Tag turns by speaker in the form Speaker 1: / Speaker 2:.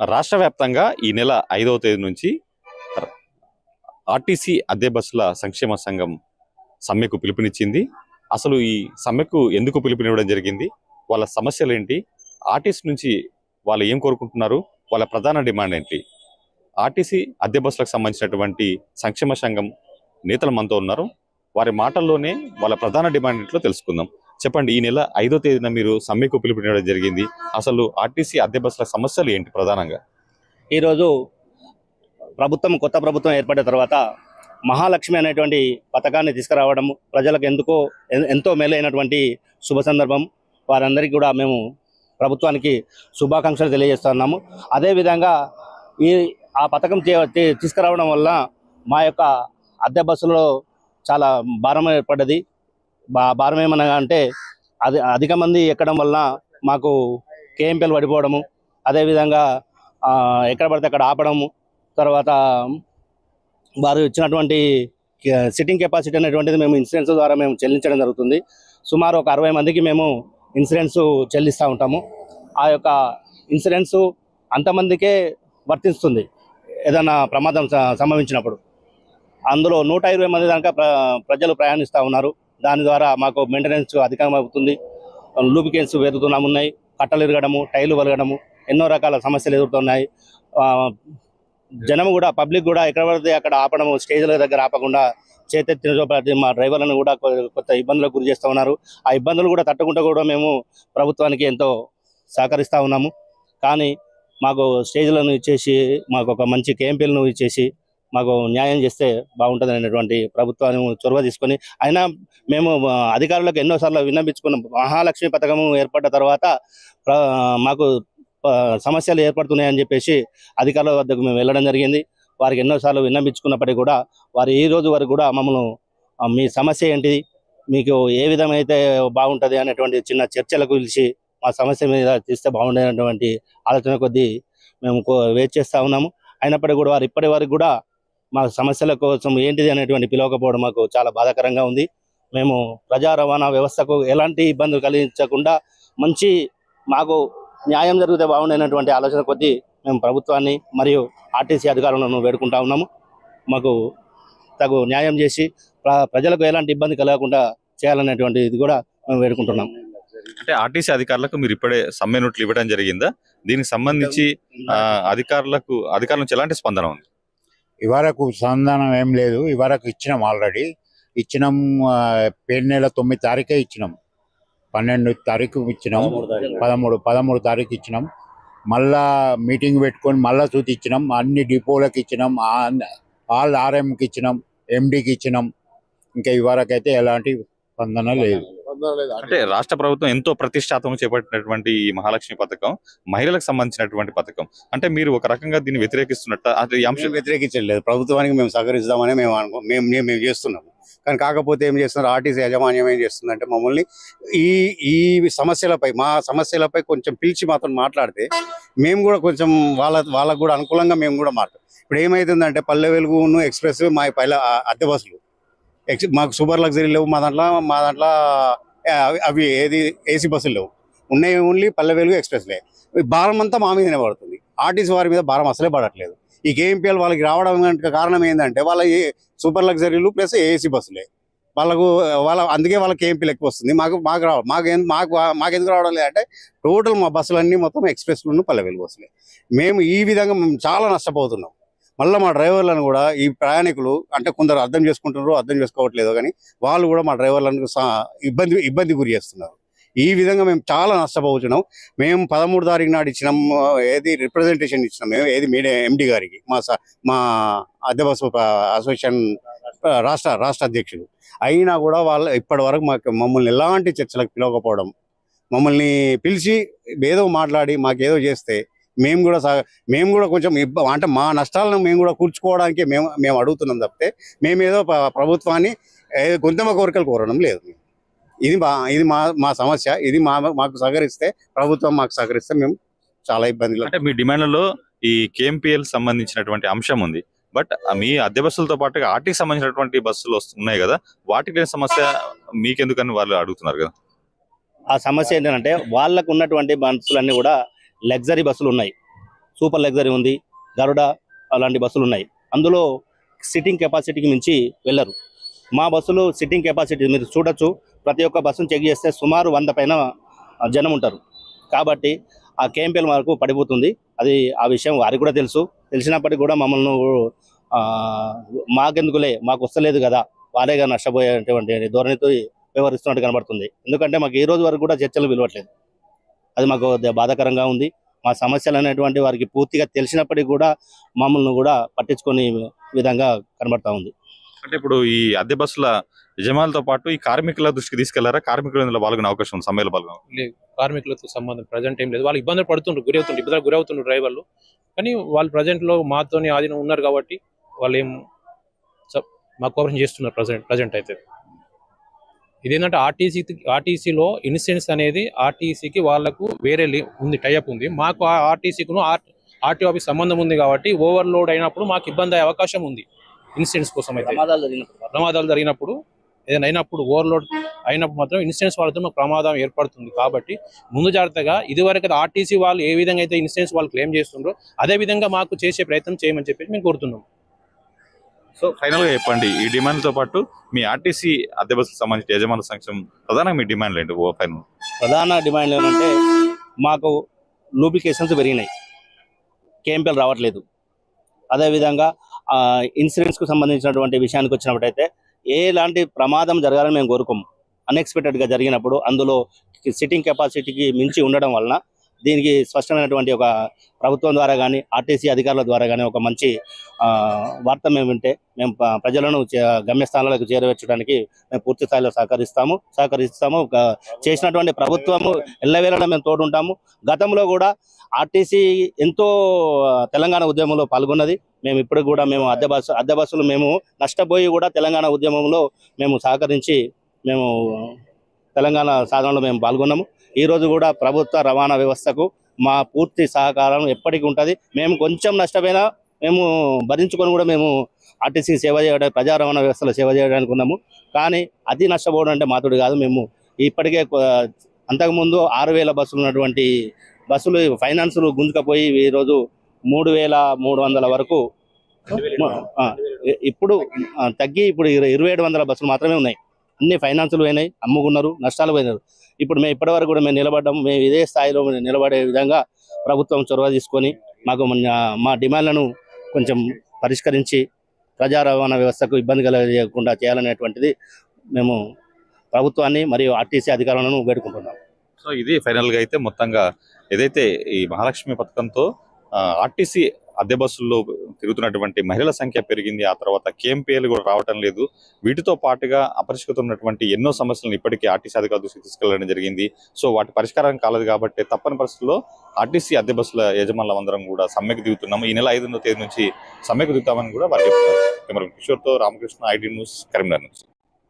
Speaker 1: రాష్ట్ర వ్యాప్తంగా ఈ నెల ఐదవ తేదీ నుంచి ఆర్టీసీ అద్దె బస్సుల సంక్షేమ సంఘం సమ్మెకు పిలుపునిచ్చింది. అసలు ఈ సమ్మెకు ఎందుకు పిలుపునివ్వడం జరిగింది? వాళ్ళ సమస్యలు ఏంటి? ఆర్టీసీ నుంచి వాళ్ళు ఏం కోరుకుంటున్నారు? వాళ్ళ ప్రధాన డిమాండ్ ఏంటి? ఆర్టీసీ అద్దె బస్సులకు సంబంధించినటువంటి సంక్షేమ సంఘం నేతలు మనతో ఉన్నారు. వారి మాటల్లోనే వాళ్ళ ప్రధాన డిమాండ్ ఏంటో తెలుసుకుందాం. చెప్పండి ఈ నెల ఐదో తేదీన మీరు సమ్మెకు పిలుపునివ్వడం జరిగింది. అసలు ఆర్టీసీ అద్దె బస్సుల సమస్యలు ఏంటి ప్రధానంగా?
Speaker 2: ఈరోజు ప్రభుత్వం కొత్త ప్రభుత్వం ఏర్పడిన తర్వాత మహాలక్ష్మి అనేటువంటి పథకాన్ని తీసుకురావడం ప్రజలకు ఎందుకో ఎంతో మేలైనటువంటి శుభ సందర్భం. వారందరికీ కూడా మేము ప్రభుత్వానికి శుభాకాంక్షలు తెలియజేస్తున్నాము అదేవిధంగా ఈ ఆ పథకం తీసుకురావడం వల్ల మా యొక్క అద్దె బస్సులో చాలా భారం ఏర్పడ్డది. బా భారం ఏమనగా అంటే అది అధిక మంది ఎక్కడం వలన మాకు కేఎంపీలు పడిపోవడము అదేవిధంగా ఎక్కడ పడితే అక్కడ ఆపడము తర్వాత వారు ఇచ్చినటువంటి సిట్టింగ్ కెపాసిటీ అనేటువంటిది మేము ఇన్సూరెన్స్ ద్వారా మేము చెల్లించడం జరుగుతుంది. సుమారు ఒక అరవై మందికి మేము ఇన్సూరెన్స్ చెల్లిస్తూ ఉంటాము. ఆ యొక్క ఇన్సూరెన్స్ అంతమందికే వర్తిస్తుంది ఏదైనా ప్రమాదం సంభవించినప్పుడు. అందులో నూట ఇరవై మంది దాకా ప్ర ప్రజలు ప్రయాణిస్తూ ఉన్నారు. దాని ద్వారా మాకు మెయింటెనెన్స్ అధికమవుతుంది. అవుతుంది లూపికెన్స్ పెరుగుతున్నాం ఉన్నాయి కట్టలు ఇరగడము టైలు వలగడము ఎన్నో రకాల సమస్యలు ఎదురుతున్నాయి జనం కూడా పబ్లిక్ కూడా ఎక్కడ పడితే అక్కడ ఆపడము స్టేజ్ల దగ్గర ఆపకుండా చేతెత్తిన చోపటి మా డ్రైవర్లను కూడా కొత్త ఇబ్బందులకు గురి చేస్తూ ఉన్నారు. ఆ ఇబ్బందులు కూడా తట్టుకుంటూ కూడా మేము ప్రభుత్వానికి ఎంతో సహకరిస్తూ ఉన్నాము. కానీ మాకు స్టేజ్లను ఇచ్చేసి మాకు ఒక మంచి కేంపీలను ఇచ్చేసి మాకు న్యాయం చేస్తే బాగుంటుంది అనేటువంటి ప్రభుత్వాన్ని చొరవ తీసుకొని అయినా మేము అధికారులకు ఎన్నోసార్లు విన్నపించుకున్నాం మహాలక్ష్మి పథకం ఏర్పడ్డ తర్వాత మాకు సమస్యలు ఏర్పడుతున్నాయని చెప్పేసి అధికారుల వద్దకు మేము వెళ్ళడం జరిగింది. వారికి ఎన్నోసార్లు విన్నపించుకున్నప్పటికీ కూడా వారు ఈ రోజు వరకు కూడా మమ్మల్ని మీ సమస్య ఏంటిది మీకు ఏ విధమైతే బాగుంటుంది అనేటువంటి చిన్న చర్చలకు పిలిచి మా సమస్య మీద తీస్తే బాగుండేటువంటి ఆలోచన కొద్దీ మేము కో- వెయిట్ చేస్తూ ఉన్నాము. అయినప్పటికీ కూడా వారు ఇప్పటి వరకు కూడా మా సమస్యల కోసం ఏంటిది అనేటువంటి పిలవకపోవడం మాకు చాలా బాధాకరంగా ఉంది. మేము ప్రజా రవాణా వ్యవస్థకు ఎలాంటి ఇబ్బందులు కలిగించకుండా మంచి మాకు న్యాయం జరిగితే బాగుండేనటువంటి ఆలోచన కొద్దీ మేము ప్రభుత్వాన్ని మరియు ఆర్టీసీ అధికారులను వేడుకుంటా ఉన్నాము. మాకు తగు న్యాయం చేసి ప్ర- ప్రజలకు ఎలాంటి ఇబ్బంది కలగకుండా చేయాలనేటువంటి ఇది కూడా మేము వేడుకుంటున్నాం.
Speaker 1: అంటే ఆర్టీసీ అధికారులకు మీరు ఇప్పుడే సమ్మె నోట్లు ఇవ్వడం జరిగిందా? దీనికి సంబంధించి అధికారులకు అధికారుల నుంచి ఎలాంటి స్పందన ఉంది?
Speaker 3: ఇవరకు సంధానం ఏం లేదు. ఇవరకు ఇచ్చినాం ఆల్రెడీ ఇచ్చినాం పేరు నెల తొమ్మిది తారీఖే ఇచ్చినాం. పన్నెండు తారీఖు ఇచ్చినాం. పదమూడు పదమూడు తారీఖు ఇచ్చినాం. మళ్ళా మీటింగ్ పెట్టుకొని మళ్ళా చూసి ఇచ్చినాం. అన్ని డిపోలకు ఇచ్చినాం. ఆల్ ఆర్ఎంకి ఇచ్చినాం. ఎండికి ఇచ్చినాం. ఇంకా ఇవరకైతే ఎలాంటి స్పందన లేదు.
Speaker 1: అంటే రాష్ట్ర ప్రభుత్వం ఎంతో ప్రతిష్టాత్మకంగా చేపట్టినటువంటి ఈ మహాలక్ష్మి పథకం మహిళలకు సంబంధించినటువంటి పథకం. అంటే మీరు ఒక రకంగా దీన్ని వ్యతిరేకిస్తున్నట్ట అంటే ఈ అంశం
Speaker 4: వ్యతిరేకించలేదు ప్రభుత్వానికి మేము సహకరిస్తామని మేము అనుకో మేము మేము చేస్తున్నాము. కానీ కాకపోతే ఏం చేస్తున్నారు? ఆర్టీసీ యాజమాన్యం ఏం చేస్తుందంటే మమ్మల్ని ఈ ఈ సమస్యలపై మా సమస్యలపై కొంచెం పిలిచి మాత్రం మాట్లాడితే మేము కూడా కొంచెం వాళ్ళ వాళ్ళకు కూడా అనుకూలంగా మేము కూడా మాట్లాడు ఇప్పుడు ఏమైతుందంటే పల్లె వెలుగును ఎక్స్ప్రెస్ మా పైల అద్దె బస్సులు. ఎక్స్ మాకు సూపర్ లగ్జరీ లేవు మా దాంట్లో మా దాంట్లో అవి- ఏది ఏసీ బస్సులు లేవు. ఉన్నాయి ఓన్లీ పల్లె వెలుగు ఎక్స్ప్రెస్లే భారం అంతా మా మీదనే పడుతుంది. ఆర్టీసీ వారి మీద భారం అసలే పడట్లేదు. ఈ కేఎంపీఎల్ వాళ్ళకి రావడం కారణం ఏంటంటే వాళ్ళ సూపర్ లగ్జరీలు ప్లస్ ఏసీ బస్సులే. వాళ్ళకు వాళ్ళ అందుకే వాళ్ళకి కేఎంపీలు ఎక్కువ వస్తుంది. మాకు మాకు రావ మాకు ఏం- మాకు మాకు ఎందుకు రావడం లేదంటే టోటల్ మా బస్సులన్నీ మొత్తం ఎక్స్ప్రెస్లు పల్లె వెలుగు బస్సులే. మేము ఈ విధంగా మేము చాలా నష్టపోతున్నాం. మళ్ళీ మా డ్రైవర్లను కూడా ఈ ప్రయాణికులు అంటే కొందరు అర్థం చేసుకుంటున్నారు అర్థం చేసుకోవట్లేదు కానీ వాళ్ళు కూడా మా డ్రైవర్లను ఇబ్బంది ఇబ్బంది గురి చేస్తున్నారు. ఈ విధంగా మేము చాలా నష్టపోతున్నాం. మేము పదమూడు తారీఖు నాడు ఇచ్చినాం ఏది రిప్రజెంటేషన్ ఇచ్చినాం మేము ఏది మీడియా ఎండి గారికి మా స- మా అద్దె అసోసియేషన్ రాష్ట్ర రాష్ట్ర అధ్యక్షుడు అయినా కూడా వాళ్ళు ఇప్పటి వరకు మాకు మమ్మల్ని ఎలాంటి చర్చలకు పిలవకపోవడం మమ్మల్ని పిలిచి ఏదో మాట్లాడి మాకేదో చేస్తే మేము కూడా సా మేము కూడా కొంచెం అంటే మా నష్టాలను మేము కూడా కూర్చుకోవడానికి మేము మేము అడుగుతున్నాం తప్పితే మేమేదో ప్రభుత్వాన్ని గొంతమ కోరికలు కోరడం లేదు ఇది మా ఇది మా మా సమస్య. ఇది మా మాకు సహకరిస్తే ప్రభుత్వం మాకు సహకరిస్తే మేము చాలా ఇబ్బందులు.
Speaker 1: అంటే మీ డిమాండ్లలో ఈ కేఎంపీఎల్ సంబంధించినటువంటి అంశం ఉంది. బట్ మీ అద్దె బస్సులతో పాటుగా ఆర్టీకి సంబంధించినటువంటి బస్సులు వస్తు- ఉన్నాయి కదా. వాటికి లేని సమస్య? మీకెందుకని వాళ్ళు అడుగుతున్నారు కదా?
Speaker 2: ఆ సమస్య ఏంటంటే వాళ్ళకు ఉన్నటువంటి బస్సులన్నీ కూడా లగ్జరీ బస్సులు ఉన్నాయి. సూపర్ లగ్జరీ ఉంది. గరుడ అలాంటి బస్సులు ఉన్నాయి. అందులో సిట్టింగ్ కెపాసిటీకి మించి వెళ్ళరు. మా బస్సులు సిట్టింగ్ కెపాసిటీ మీరు చూడొచ్చు. ప్రతి ఒక్క బస్సును చెక్ చేస్తే సుమారు వంద పైన జనం ఉంటారు. కాబట్టి ఆ కేఎంపీఎల్ వరకు పడిపోతుంది. అది ఆ విషయం వారికి కూడా తెలుసు. తెలిసినప్పటికీ కూడా మమ్మల్ని మాకెందుకులే మాకు వస్తలేదు కదా వారేగా నష్టపోయేటువంటి ధోరణితో వ్యవహరిస్తున్నట్టు కనబడుతుంది. ఎందుకంటే మాకు ఈ రోజు వరకు కూడా చర్చలు విలువట్లేదు అది మాకు బాధాకరంగా ఉంది. మా సమస్యలు అనేటువంటి వారికి పూర్తిగా తెలిసినప్పటికీ కూడా మమ్మల్ని కూడా పట్టించుకొని విధంగా కనబడతా ఉంది.
Speaker 1: అంటే ఇప్పుడు ఈ అద్దె బస్సుల యజమానులతో పాటు ఈ కార్మికుల దృష్టికి తీసుకెళ్ళారా? కార్మికులు ఇందులో పాల్గొనే అవకాశం ఉంది సమ్మెలో పాల్గొన
Speaker 5: లేదు. కార్మికులతో సంబంధం ప్రజెంట్ ఏం లేదు. వాళ్ళు ఇబ్బందులు పడుతుండ్రు గురి అవుతుండ్రు ఇబ్బందులు గురి అవుతుండ్రు డ్రైవర్లు. కానీ వాళ్ళు ప్రజెంట్లో మాతోని ఆధీనం ఉన్నారు కాబట్టి వాళ్ళు ఏం మా కోఆపరేషన్ చేస్తున్నారు ప్రజెంట్ ప్రజెంట్ అయితే. ఇదేంటంటే ఆర్టీసీ ఆర్టీసీలో ఇన్సూరెన్స్ అనేది ఆర్టీసీకి వాళ్ళకు వేరే ఉంది టైఅప్ ఉంది. మాకు ఆ ఆర్టీసీకును ఆర్టీఓ ఆఫీస్ సంబంధం ఉంది కాబట్టి ఓవర్లోడ్ అయినప్పుడు మాకు ఇబ్బంది అయ్యే అవకాశం ఉంది ఇన్సూరెన్స్ కోసం అయితే.
Speaker 2: ప్రమాదాలు జరిగినప్పుడు.
Speaker 5: ఏదైనా అయినప్పుడు ఓవర్లోడ్ అయినప్పుడు మాత్రం ఇన్సూరెన్స్ వాళ్ళతో మాకు ప్రమాదం ఏర్పడుతుంది. కాబట్టి ముందు జాగ్రత్తగా ఇదివరకు ఆర్టీసీ వాళ్ళు ఏ విధంగా అయితే ఇన్సూరెన్స్ వాళ్ళు క్లెయిమ్ చేస్తుండ్రో అదే విధంగా మాకు చేసే ప్రయత్నం చేయమని చెప్పి మేము కోరుతున్నాం.
Speaker 1: సో ఫైనల్గా చెప్పండి ఈ డిమాండ్తో పాటు మీ ఆర్టీసీ అద్దె బస్సుకు సంబంధించిన యజమానుల సంక్షేమం ప్రధానంగా మీ డిమాండ్లు ఏంటి? ఓ ఫైనల్.
Speaker 2: ప్రధాన డిమాండ్ ఏంటంటే మాకు లూబికేషన్స్ పెరిగినాయి. కేఎంపీఎల్ రావట్లేదు. అదేవిధంగా ఇన్సూరెన్స్కు సంబంధించినటువంటి విషయానికి వచ్చినప్పుడైతే ఎలాంటి ప్రమాదం జరగాలని మేము కోరుకోము. అన్ఎక్స్పెక్టెడ్గా జరిగినప్పుడు అందులో సిట్టింగ్ కెపాసిటీకి మించి ఉండడం వలన దీనికి స్పష్టమైనటువంటి ఒక ప్రభుత్వం ద్వారా కానీ ఆర్టీసీ అధికారుల ద్వారా కానీ ఒక మంచి వార్త మేము వింటే మేము ప్రజలను గమ్యస్థానాలకు చేరవేర్చడానికి మేము పూర్తి స్థాయిలో సహకరిస్తాము సహకరిస్తాము. చేసినటువంటి ప్రభుత్వము ఎల్లవేళలా మేము తోడుంటాము. గతంలో కూడా ఆర్టీసీ ఎంతో తెలంగాణ ఉద్యమంలో పాల్గొన్నది. మేము ఇప్పుడు కూడా మేము అద్దె బస్సు అద్దె బస్సులు మేము నష్టపోయి కూడా తెలంగాణ ఉద్యమంలో మేము సహకరించి మేము తెలంగాణ సాధనలో మేము పాల్గొన్నాము. ఈ రోజు కూడా ప్రభుత్వ రవాణా వ్యవస్థకు మా పూర్తి సహకారం ఎప్పటికీ ఉంటుంది. మేము కొంచెం నష్టపోయినా మేము భరించుకొని కూడా మేము ఆర్టీసీకి సేవ చేయడానికి ప్రజా రవాణా వ్యవస్థలో సేవ చేయడానికి ఉన్నాము. కానీ అతి నష్టపోవడం అంటే మాతోడు కాదు. మేము ఇప్పటికే అంతకుముందు ఆరు వేల బస్సులు ఉన్నటువంటి బస్సులు ఫైనాన్సులు గుంజుకపోయి ఈరోజు మూడు వేల మూడు వందల వరకు ఇప్పుడు తగ్గి ఇప్పుడు ఇర- ఇరవై ఏడు వందల బస్సులు మాత్రమే ఉన్నాయి. అన్ని ఫైనాన్సులు పోయినాయి అమ్ముకున్నారు నష్టాలు పోయినారు. ఇప్పుడు మేము ఇప్పటివరకు కూడా మేము నిలబడ్డాము మేము ఇదే స్థాయిలో నిలబడే విధంగా ప్రభుత్వం చొరవ తీసుకొని మాకు మా డిమాండ్లను కొంచెం పరిష్కరించి ప్రజా రవాణా వ్యవస్థకు ఇబ్బంది కలగకుండా చేయాలనేటువంటిది మేము ప్రభుత్వాన్ని మరియు ఆర్టీసీ అధికారులను వేడుకుంటున్నాం.
Speaker 1: సో ఇది ఫైనల్గా అయితే మొత్తంగా ఏదైతే ఈ మహాలక్ష్మి పథకంతో ఆర్టీసీ అద్దె బస్సుల్లో తిరుగుతున్నటువంటి మహిళల సంఖ్య పెరిగింది. ఆ తర్వాత కేఎంపీఎల్ కూడా రావటం లేదు. వీటితో పాటుగా అపరిష్కృతం ఉన్నటువంటి ఎన్నో సమస్యలను ఇప్పటికీ ఆర్టీసీ అధికారుల దృష్టికి తీసుకెళ్ళడం జరిగింది. సో వాటి పరిష్కారం కాలేదు కాబట్టి తప్పని పరిస్థితుల్లో ఆర్టీసీ అద్దె బస్సుల యజమానుల అందరం కూడా సమ్మెకు దిగుతున్నాము. ఈ నెల ఐదో తేదీ నుంచి సమ్మెకు దిగుతామని కూడా వారు చెప్తున్నారు. కెమెరా కిషోర్తో రామకృష్ణ ఐటీ న్యూస్ కరీంనగర్ నుంచి.